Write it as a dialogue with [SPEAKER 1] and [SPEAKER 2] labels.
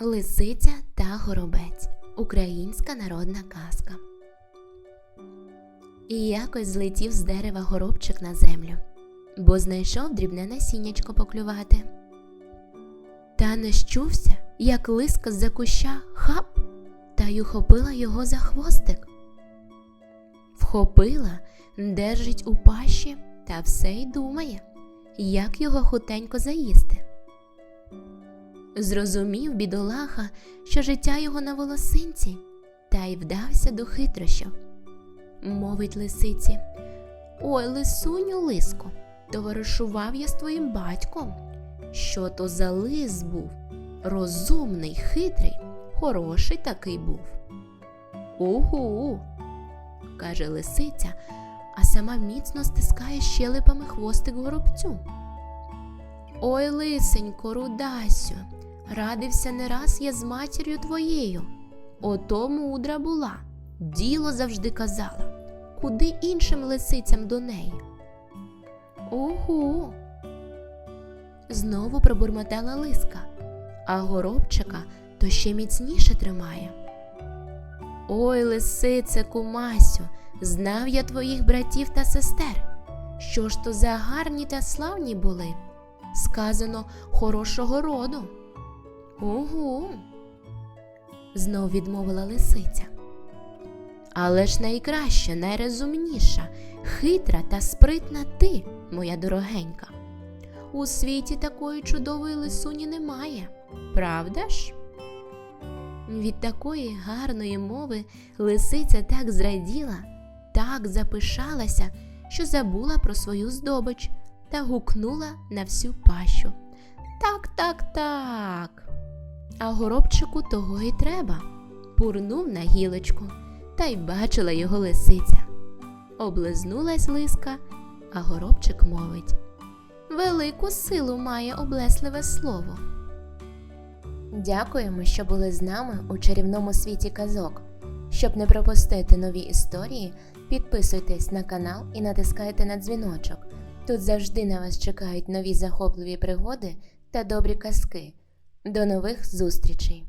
[SPEAKER 1] Лисиця та горобець. Українська народна казка. І якось злетів з дерева горобчик на землю, бо знайшов дрібне насіннячко поклювати. Та не щувся, як лиска з-за куща хап, та й ухопила його за хвостик. Вхопила, держить у пащі та все й думає, як його хутенько заїсти. Зрозумів бідолаха, що життя його на волосинці, та й вдався до хитрощів. Мовить лисиці. Ой, лисуню лиско, товаришував я з твоїм батьком. Що то за лис був? Розумний, хитрий, хороший такий був. Угу, каже лисиця, а сама міцно стискає щелепами хвостик горобцю. Ой, лисенько, рудасю, радився не раз я з матір'ю твоєю. Ото мудра була, діло завжди казала, куди іншим лисицям до неї. Угу. Знову пробурмотала лиска, а горобчика то ще міцніше тримає. Ой, лисице, кумасю, знав я твоїх братів та сестер. Що ж то за гарні та славні були? Сказано хорошого роду. Угу. Знов відмовила лисиця. Але ж найкраща, найрозумніша, хитра та спритна ти, моя дорогенька. У світі такої чудової лисуні немає, правда ж? Від такої гарної мови лисиця так зраділа, так запишалася, що забула про свою здобич та гукнула на всю пащу. Так, так, так. А горобчику того й треба. Пурнув на гілочку, та й бачила його лисиця. Облизнулась лиска, а горобчик мовить Велику силу має облесливе слово. Дякуємо, що були з нами у чарівному світі казок. Щоб не пропустити нові історії, підписуйтесь на канал і натискайте на дзвіночок. Тут завжди на вас чекають нові захопливі пригоди та добрі казки. До нових зустрічей!